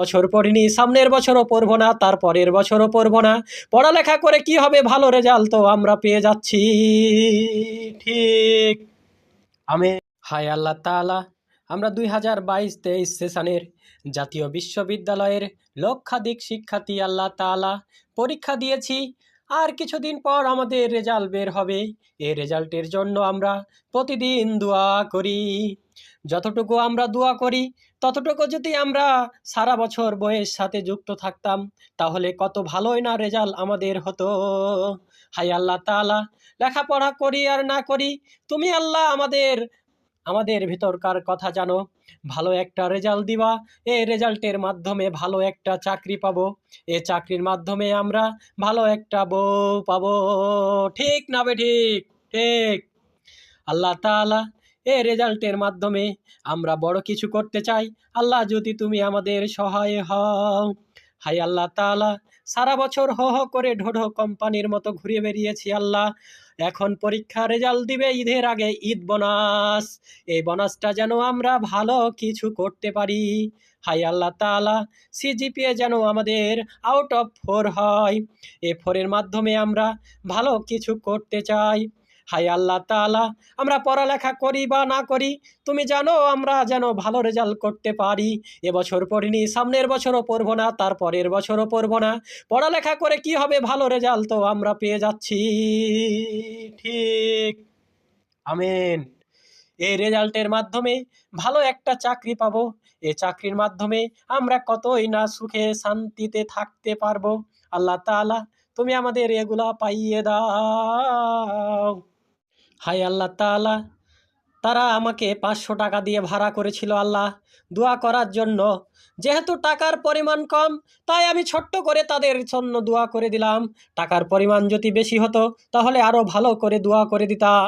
বছর পড়িনি, সামনের বছরও পড়ব না তার পরের বছরও পড়ব না। পড়ালেখা করে কি হবে ভালো রেজাল্ট তো আমরা পেয়ে যাচ্ছি। ঠিক। আমি হায় আল্লাহ তালা আমরা দুই হাজার বাইশ তেইশ সেশনের জাতীয় বিশ্ববিদ্যালয়ের লক্ষাধিক শিক্ষার্থী আল্লাহ তালা পরীক্ষা দিয়েছি। আর কিছুদিন পর আমাদের রেজাল্ট বের হবে। এই রেজাল্টের জন্য আমরা প্রতিদিন দোয়া করি। যতটুকু আমরা দোয়া করি, ততটুকু যদি আমরা সারা বছর বইয়ের সাথে যুক্ত থাকতাম, তাহলে কত ভালোই না রেজাল্ট আমাদের হতো। হাই আল্লাহ তাআলা, লেখাপড়া করি আর না করি, তুমি আল্লাহ আমাদের আমাদের ভিতরকার কথা জানো। ভালো একটা রেজাল্ট দিবা, এ রেজাল্টের মাধ্যমে ভালো একটা চাকরি পাবো। এ চাকরির মাধ্যমে আমরা ভালো একটা বউ পাবো। ঠিক না বে ঠিক? ঠিক। আল্লাহ তাআলা এ রেজাল্টের মাধ্যমে আমরা বড় কিছু করতে চাই। আল্লাহ যদি তুমি আমাদের সহায় হও। হাই আল্লাহ তাআলা, সারা বছর হ হ করে ঢোঢো কোম্পানির মতো ঘুরে বেরিয়েছি আল্লাহ। এখন পরীক্ষা রেজাল্ট দিবে ঈদের আগে ঈদ বোনাস। এই বোনাসটা যেন আমরা ভালো কিছু করতে পারি। হাই আল্লাহ তাআলা, সিজিপিএ যেন আমাদের আউট অফ ফোর হয়। এ ফোরের মাধ্যমে আমরা ভালো কিছু করতে চাই। হাই আল্লাহ তাআলা, আমরা পড়ালেখা করি বা না করি, তুমি জানো আমরা যেন ভালো রেজাল্ট করতে পারি। এবছর পড়িনি, সামনের বছরও পড়ব না, তার পরের বছরও পড়ব না। পড়ালেখা করে কি হবে ভালো রেজাল্ট তো আমরা পেয়ে যাচ্ছি। ঠিক। আমেন। এই রেজাল্টের মাধ্যমে ভালো একটা চাকরি পাবো। এই চাকরির মাধ্যমে আমরা কতই না সুখে শান্তিতে থাকতে পারব। আল্লাহ তাআলা, তুমি আমাদের এগুলা পাইয়ে দাও। হাই আল্লাহ তালা তারা আমাকে পাঁচশো টাকা দিয়ে ভাড়া করেছিল আল্লাহ। দোয়া করার জন্য। যেহেতু টাকার পরিমাণ কম, তাই আমি ছোট্ট করে তাদের জন্য দোয়া করে দিলাম। টাকার পরিমাণ যদি বেশি হতো, তাহলে আরও ভালো করে দোয়া করে দিতাম।